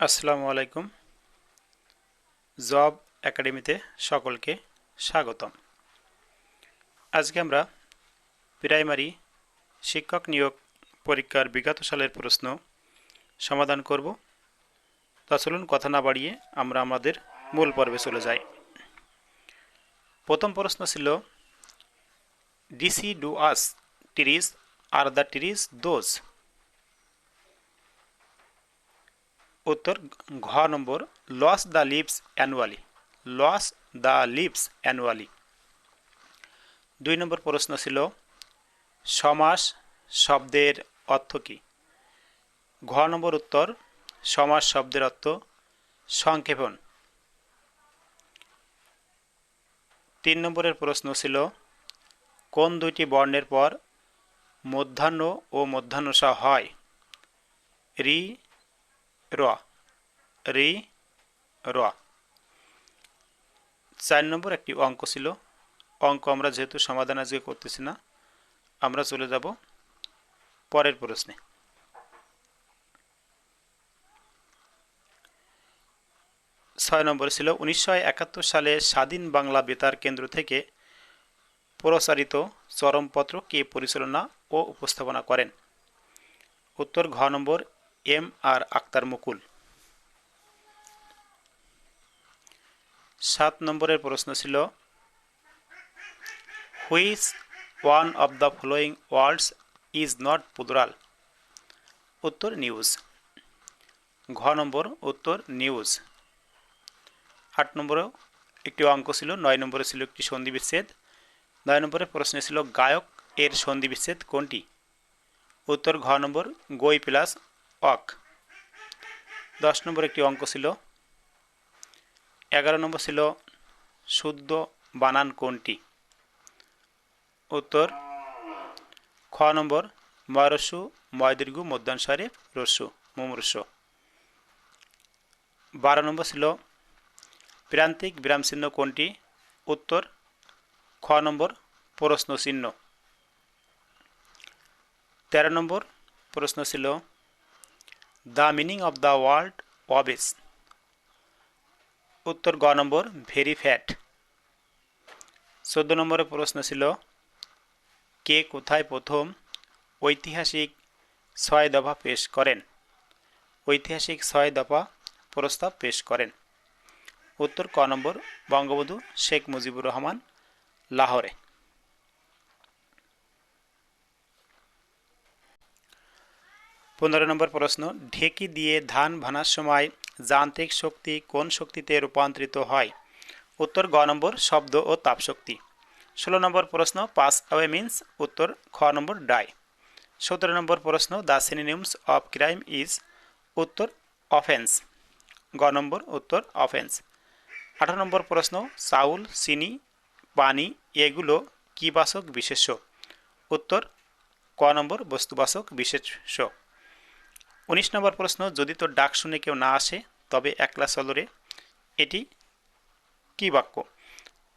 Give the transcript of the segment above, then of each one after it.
আসসালামু আলাইকুম। জব একাডেমিতে সকলকে স্বাগতম। আজকে আমরা প্রাইমারি শিক্ষক নিয়োগ পরীক্ষার বিগত সালের প্রশ্ন সমাধান করব। তা চলুন কথা না বাড়িয়ে আমরা আমাদের মূল পর্বে চলে যাই। প্রথম প্রশ্ন ছিল deciduous trees are the trees those উত্তর, ঘ নম্বর lose the leaves annually lose the leaves annually দুই নম্বর প্রশ্ন ছিল, সমাস শব্দের অর্থ কী? ঘ নম্বর উত্তর, সমাস শব্দের অর্থ সংক্ষেপণ। তিন নম্বরের প্রশ্ন ছিল, কোন দুইটি বর্ণের পর মধ্যাহ্ন ও মধ্যাহ্নসা হয়? রি র রি র চার নম্বর একটি অঙ্ক ছিল। অঙ্ক আমরা যেহেতু সমাধান আজকে করতেছি না, আমরা চলে যাব পরের প্রশ্নে। ছয় নম্বর ছিল, উনিশশো একাত্তর সালে স্বাধীন বাংলা বেতার কেন্দ্র থেকে প্রচারিত চরমপত্র কে পরিচালনা ও উপস্থাপনা করেন? উত্তর ঘ নম্বর এম আর আক্তার মুকুল। সাত নম্বরের প্রশ্ন ছিল, which one of the following words is not plural উত্তর, নিউজ। ঘ নম্বর, উত্তর, নিউজ। আট নম্বরে একটি অঙ্ক ছিল, নয় নম্বরে ছিল একটি সন্ধি বিচ্ছেদ, নয় নম্বরের প্রশ্ন ছিল, গায়ক এর সন্ধি বিচ্ছেদ কোনটি? উত্তর, ঘ নম্বর, গই প্লাস অক দশ নম্বর একটি অঙ্ক ছিল। এগারো নম্বর ছিল শুদ্ধ বানান কোনটি? উত্তর, খ নম্বর ময়রস্যু ময়দীর্ঘ মধ্যাংসারে রসু মুমরস্য বারো নম্বর ছিল প্রান্তিক বিরামচিহ্ন কোনটি? উত্তর, খ নম্বর প্রশ্ন চিহ্ন তেরো নম্বর প্রশ্ন ছিল the meaning of the world obese উত্তর গ নম্বর ভেরি ফ্যাট চোদ্দ নম্বরের প্রশ্ন ছিল, কে কোথায় প্রথম ঐতিহাসিক ছয় দফা পেশ করেন? ঐতিহাসিক ছয় দফা প্রস্তাব পেশ করেন। উত্তর ক নম্বর, বঙ্গবন্ধু শেখ মুজিবুর রহমান, লাহোরে। পনেরো নম্বর প্রশ্ন, ঢেকি দিয়ে ধান ভানার সময় যান্ত্রিক শক্তি কোন শক্তিতে রূপান্তরিত হয়? উত্তর গ নম্বর, শব্দ ও তাপশক্তি। ষোলো নম্বর প্রশ্ন, পাস অ্যাওয়ে মিন্স, উত্তর খ নম্বর ডাই। সতেরো নম্বর প্রশ্ন, the synonyms of crime is, উত্তর অফেন্স। গ নম্বর, উত্তর অফেন্স। আঠারো নম্বর প্রশ্ন, চাউল, চিনি, পানি এগুলো কীবাচক বিশেষ্য? উত্তর ক নম্বর বস্তুবাচক বিশেষ্য। উনিশ নম্বর প্রশ্ন, যদি তোর ডাক শুনে কেউ না আসে, তবে একলা চলরে এটি কি বাক্য?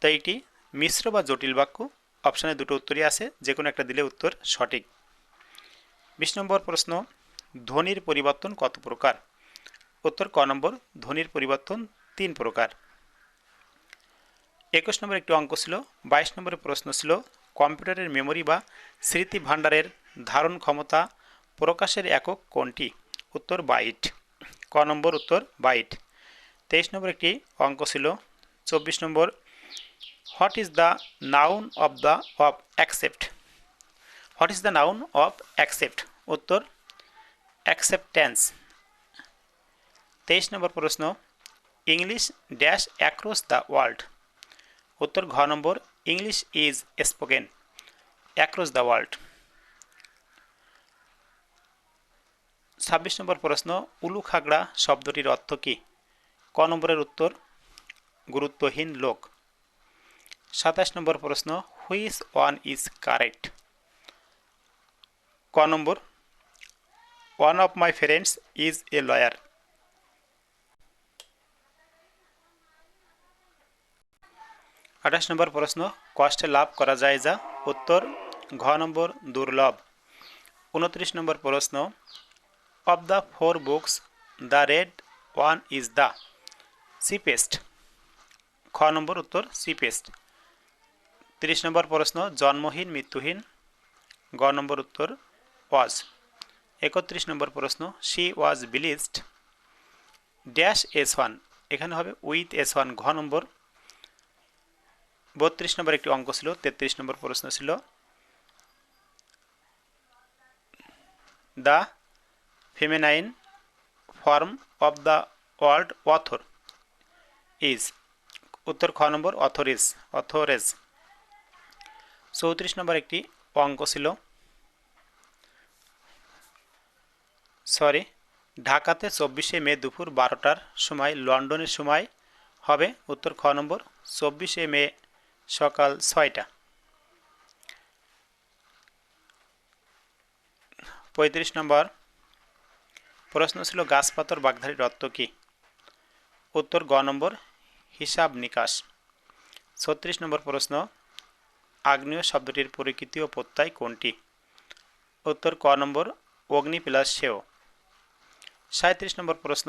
তাই এটি মিশ্র বা জটিল বাক্য। অপশানে দুটো উত্তরই আছে যে কোনো একটা দিলে উত্তর সঠিক। বিশ নম্বর প্রশ্ন, ধ্বনির পরিবর্তন কত প্রকার? উত্তর ক নম্বর, ধ্বনির পরিবর্তন তিন প্রকার। একুশ নম্বর একটি অঙ্ক ছিল, বাইশ নম্বরের প্রশ্ন ছিল, কম্পিউটারের মেমোরি বা স্মৃতি ভাণ্ডারের ধারণ ক্ষমতা প্রকাশের একক কোনটি? উত্তর বাইট, ক নম্বর উত্তর বাইট। তেইশ নম্বর একটি অঙ্ক ছিল। চব্বিশ নম্বর, what is the noun of the, of accept? What is the noun of accept? উত্তর, অ্যাকসেপ্টেন্স। তেইশ নম্বর প্রশ্ন, English dash across the world? উত্তর ঘ নম্বর, English is spoken. Across the world. ছাব্বিশ নম্বর প্রশ্ন উলু খাগড়া শব্দটির অর্থ কী? ক নম্বরের উত্তর, গুরুত্বহীন লোক। সাতাশ নম্বর প্রশ্ন, হুইস ওয়ান ইজ কারেক্ট? ক নম্বর, one of my friends is a lawyer. আঠাশ নম্বর প্রশ্ন, কষ্টে লাভ করা যায় যা? উত্তর, ঘ নম্বর, দুর্লভ। উনত্রিশ নম্বর প্রশ্ন of the four books the red one is the cheapest খ নম্বর উত্তর চিপেস্ট তিরিশ নম্বর প্রশ্ন, জন্মহীন, মৃত্যুহীন। গ নম্বর উত্তর ওয়াজ একত্রিশ নম্বর প্রশ্ন she was believed dash as one এখানে হবে উইথ এস ওয়ান ঘ নম্বর। বত্রিশ নম্বর একটি অঙ্ক ছিল, তেত্রিশ নম্বর প্রশ্ন ছিল। The feminine form of the world author is উত্তর খ নম্বর অথরিজ অথরেজ চৌত্রিশ নম্বর একটি অঙ্ক ছিল। সরি ঢাকাতে চব্বিশে মে দুপুর বারোটার সময়, লন্ডনের সময় হবে উত্তর খ নম্বর, চব্বিশে মে সকাল ছয়টা। পঁয়ত্রিশ নম্বর প্রশ্ন ছিল গাছপাতর বাগধারীর অর্থ কী? উত্তর গ নম্বর, হিসাব নিকাশ। ছত্রিশ নম্বর প্রশ্ন, আগ্নেয় শব্দটির পরিকৃতি ও প্রত্যয় কোনটি? উত্তর ক নম্বর অগ্নি প্লাস সেও। সাঁত্রিশ নম্বর প্রশ্ন,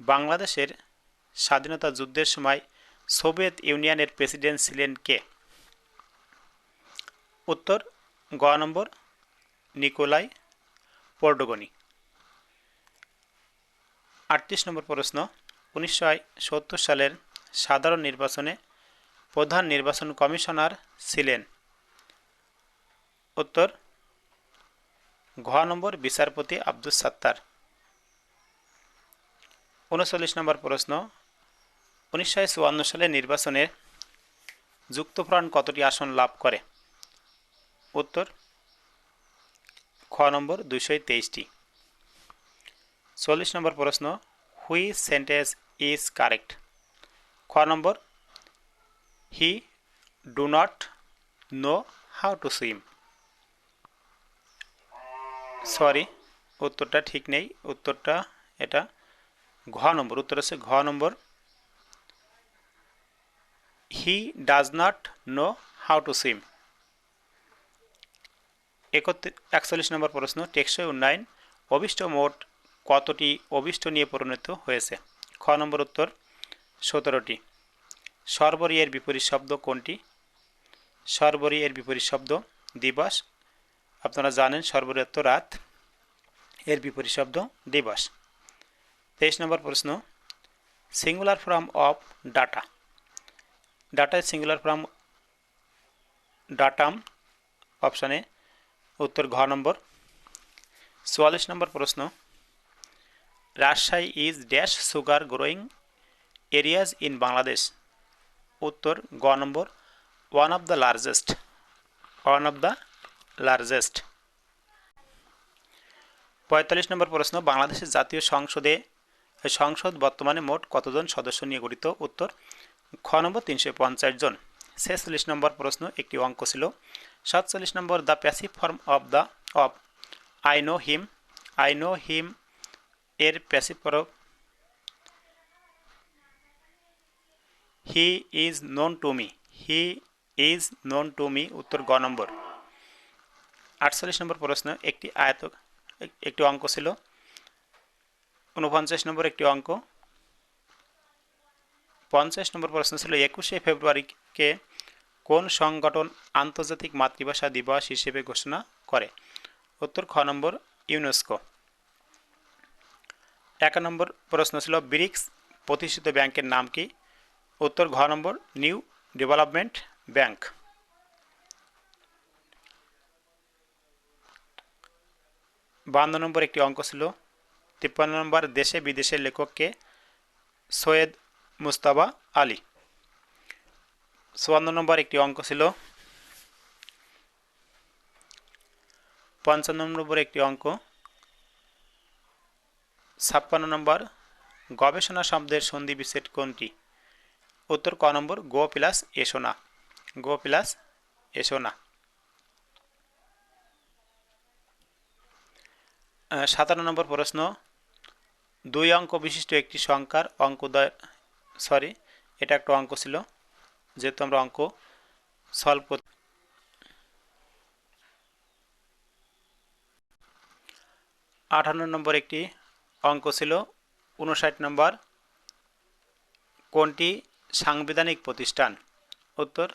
বাংলাদেশের স্বাধীনতা যুদ্ধের সময় সোভিয়েত ইউনিয়নের প্রেসিডেন্ট ছিলেন কে? উত্তর গ নম্বর, নিকোলাই পোর্ডোগনি আটত্রিশ নম্বর প্রশ্ন, উনিশশো সত্তর সালের সাধারণ নির্বাচনে প্রধান নির্বাচন কমিশনার ছিলেন। উত্তর, ঘ নম্বর বিচারপতি আব্দুস সাত্তার। উনচল্লিশ নম্বর প্রশ্ন, উনিশশো চুয়ান্ন সালের নির্বাচনে যুক্তফ্রন্ট কতটি আসন লাভ করে? উত্তর খ নম্বর দুশো তেইশটি। চল্লিশ নম্বর প্রশ্ন, হুই সেন্টেন্স ইজ কারেক্ট? খ number, he do not know how to swim. Sorry, উত্তরটা ঠিক নেই, উত্তরটা এটা ঘ নম্বর, উত্তর আছে ঘ number. He does not know how to swim. একত্রিশ একচল্লিশ নম্বর প্রশ্ন, টেকসই উন্নয়ন, অভিষ্ট মোট কতটি অভিষ্ট নিয়ে পরিণত হয়েছে? খ নম্বর উত্তর, সতেরোটি। সর্বরী এর বিপরীত শব্দ কোনটি? সর্বরী এর বিপরীত শব্দ দিবস। আপনারা জানেন সর্বরত রাত, এর বিপরীত শব্দ দিবস। তেইশ নম্বর প্রশ্ন, singular form of data. Data singular form datum, অপশানে উত্তর ঘ নম্বর। চুয়াল্লিশ নম্বর প্রশ্ন Rajshahi is dash sugar growing areas in Bangladesh. উত্তর, গ number, one of the largest. One of the largest. পঁয়তাল্লিশ নম্বর প্রশ্ন, বাংলাদেশের জাতীয় সংসদে সংসদ বর্তমানে মোট কতজন সদস্য নিয়ে গঠিত? উত্তর, খ নম্বর, তিনশো পঞ্চাশ জন। ছেচল্লিশ নম্বর প্রশ্ন, একটি অঙ্ক ছিল। সাতচল্লিশ number, the passive form of the, of, I know him, I know him এর passive form he is known to me he is known to me উত্তর গ নম্বর। আটচল্লিশ নম্বর প্রশ্ন, একটি আয়ত, একটি অঙ্ক ছিল। উনপঞ্চাশ নম্বর একটি অঙ্ক। পঞ্চাশ নম্বর প্রশ্ন ছিল, একুশে ফেব্রুয়ারিকে কোন সংগঠন আন্তর্জাতিক মাতৃভাষা দিবস হিসেবে ঘোষণা করে? উত্তর খ নম্বর, ইউনেস্কো। এক নম্বর প্রশ্ন ছিল, ব্রিক্স প্রতিষ্ঠিত ব্যাংকের নাম কি? উত্তর, ঘ নম্বর, নিউ ডেভেলপমেন্ট ব্যাংক। বান্ন নম্বর একটি অঙ্ক ছিল, তিপ্পান্ন নম্বর দেশে বিদেশের লেখককে সৈয়দ মুস্তাবা আলী। চুয়ান্ন নম্বর একটি অঙ্ক ছিল, পঞ্চান্ন নম্বর একটি অঙ্ক ছাপ্পান্ন নম্বর, গবেষণা শব্দের সন্ধি বিচ্ছেদ কোনটি? উত্তর ক নম্বর, গো প্লাস এসো না গো প্লাস এসো না সাতান্ন নম্বর প্রশ্ন, দুই অঙ্ক বিশিষ্ট একটি সংখ্যার অঙ্কদয় সরি এটা একটা অঙ্ক ছিল, যেহেতু আমরা অঙ্ক সলভ আঠান্ন নম্বর একটি অঙ্ক ছিল উনষাট নম্বর। কোনটি সাংবিধানিক প্রতিষ্ঠান? উত্তর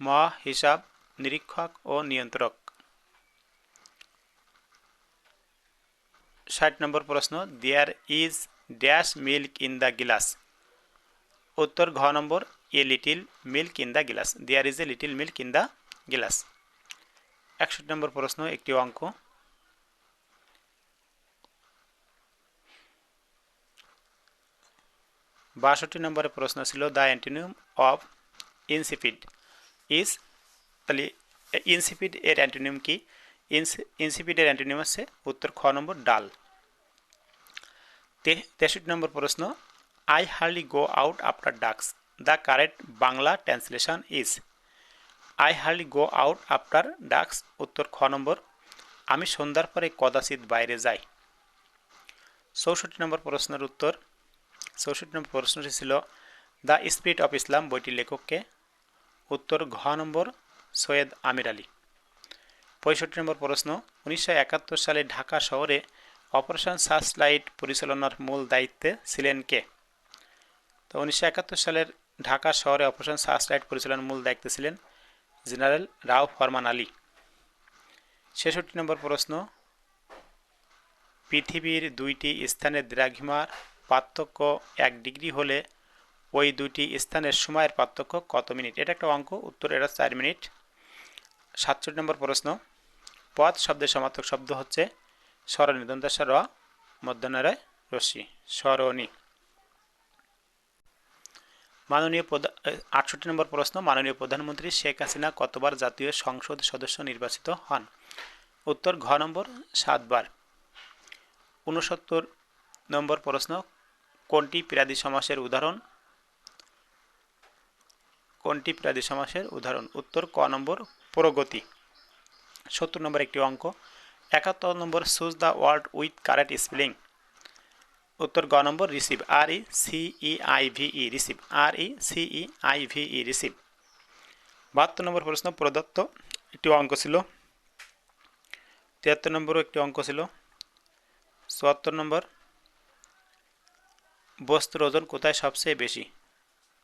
মহা হিসাব নিরীক্ষক ও নিয়ন্ত্রক। ষাট নম্বর প্রশ্ন there is dash milk in the glass উত্তর, ঘ number a little milk in the glass there is a little milk in the glass একষট্টি নম্বর প্রশ্ন, একটি অঙ্ক। বাষট্টি নম্বরের প্রশ্ন ছিল the antonym of insipid is, তাহলে ইনসিপিড এর অ্যান্টিনিউম কি? ইনসিপিডের অ্যান্টিনিউম আছে উত্তর খ নম্বর ডাল। তেষট্টি নম্বর প্রশ্ন I Harley go out after ducks the correct Bangla translation is I Harley go out after ducks উত্তর খ নম্বর, আমি সন্ধ্যার পরে কদাচিৎ বাইরে যাই। চৌষট্টি নম্বর প্রশ্নের উত্তর চৌষট্টি নম্বর প্রশ্নটি ছিল দ্য স্পিরিট অফ ইসলাম বইটির লেখককে। উত্তর ঘ নম্বর সৈয়দ আমির আলী। পঁয়ষট্টি নম্বর প্রশ্ন উনিশশো একাত্তর সালে ঢাকা শহরে অপারেশন সার্চ লাইট পরিচালনার মূল দায়িত্বে ছিলেন কে? তো উনিশশো একাত্তর সালের ঢাকা শহরে অপারেশন সার্চ লাইট পরিচালনার মূল দায়িত্বে ছিলেন জেনারেল রাও ফরমান আলী। ছেষট্টি নম্বর প্রশ্ন পৃথিবীর দুইটি স্থানের দ্রাঘিমার পার্থক্য এক ডিগ্রি হলে ওই দুটি স্থানের সময়ের পার্থক্য কত মিনিট? এটা একটা অঙ্ক, উত্তর এটা চার মিনিট। সাতষট্টি নম্বর প্রশ্ন। পথ শব্দের সমার্থক শব্দ হচ্ছে স্মরণী দন্তাসা র মধ্যনারায় রশ্মি স্মরণী মাননীয় প্রধান আটষট্টি নম্বর প্রশ্ন। মাননীয় প্রধানমন্ত্রী শেখ হাসিনা কতবার জাতীয় সংসদ সদস্য নির্বাচিত হন? উত্তর ঘ নম্বর, সাতবার। উনসত্তর নম্বর প্রশ্ন। কোনটি প্রাদি সমাসের উদাহরণ? কোনটি প্রাদি সমাসের উদাহরণ? উত্তর ক নম্বর, প্রগতি। সত্তর নম্বর একটি অঙ্ক। একাত্তর number, choose the word with correct spelling. উত্তর গ নম্বর, রিসিভ। আর ই সিই আই ভিই রিসিভ। আর ই সিই আই ভিই রিসিভ। বাহাত্তর নম্বর প্রশ্ন, প্রদত্ত। একটি অঙ্ক ছিল। তিয়াত্তর নম্বরও একটি অঙ্ক ছিল। চুয়াত্তর নম্বর বস্তুর ওজন কোথায় সবচেয়ে বেশি?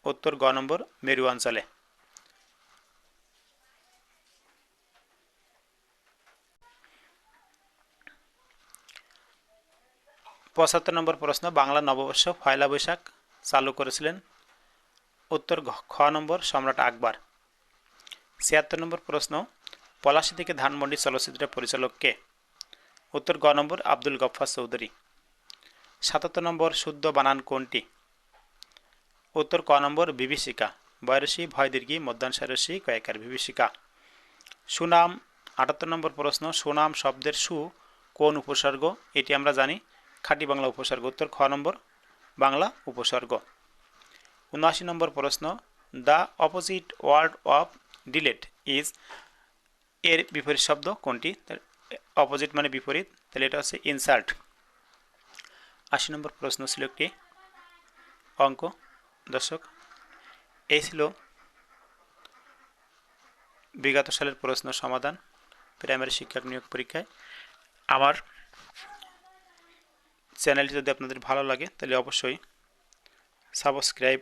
উত্তর গ নম্বর মেরু অঞ্চলে পঁচাত্তর নম্বর প্রশ্ন, বাংলা নববর্ষ পয়লা বৈশাখ চালু করেছিলেন। উত্তর খ নম্বর সম্রাট আকবর। ছিয়াত্তর নম্বর প্রশ্ন, পলাশী থেকে ধানমন্ডি চলচ্চিত্রের পরিচালক কে? উত্তর গ নম্বর আব্দুল গফফার চৌধুরী। সাতাত্তর নম্বর শুদ্ধ বানান কোনটি? উত্তর ক নম্বর বিভীষিকা। বয়রসী, ভয়দীর্ঘী মধ্যাংশারসী কয়েকার বিভীষিকা। সুনাম, আটাত্তর নম্বর প্রশ্ন, সুনাম শব্দের সু কোন উপসর্গ? এটি আমরা জানি, খাঁটি বাংলা উপসর্গ। উত্তর খ নম্বর বাংলা উপসর্গ। উনআশি নম্বর প্রশ্ন, the opposite word of delete is এর বিপরীত শব্দ কোনটি? অপোজিট মানে বিপরীত, তাহলে এটা হচ্ছে ইনসাল্ট আশি নম্বর প্রশ্ন ছিল একটি অঙ্ক, দর্শক, এই ছিল বিগত সালের প্রশ্ন সমাধান প্রাইমারি শিক্ষক নিয়োগ পরীক্ষায়। আমার চ্যানেলটি যদি আপনাদের ভালো লাগে, তাহলে অবশ্যই সাবস্ক্রাইব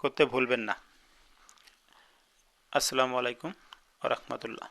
করতে ভুলবেন না। আসসালামু আলাইকুম রহমতুল্লাহ।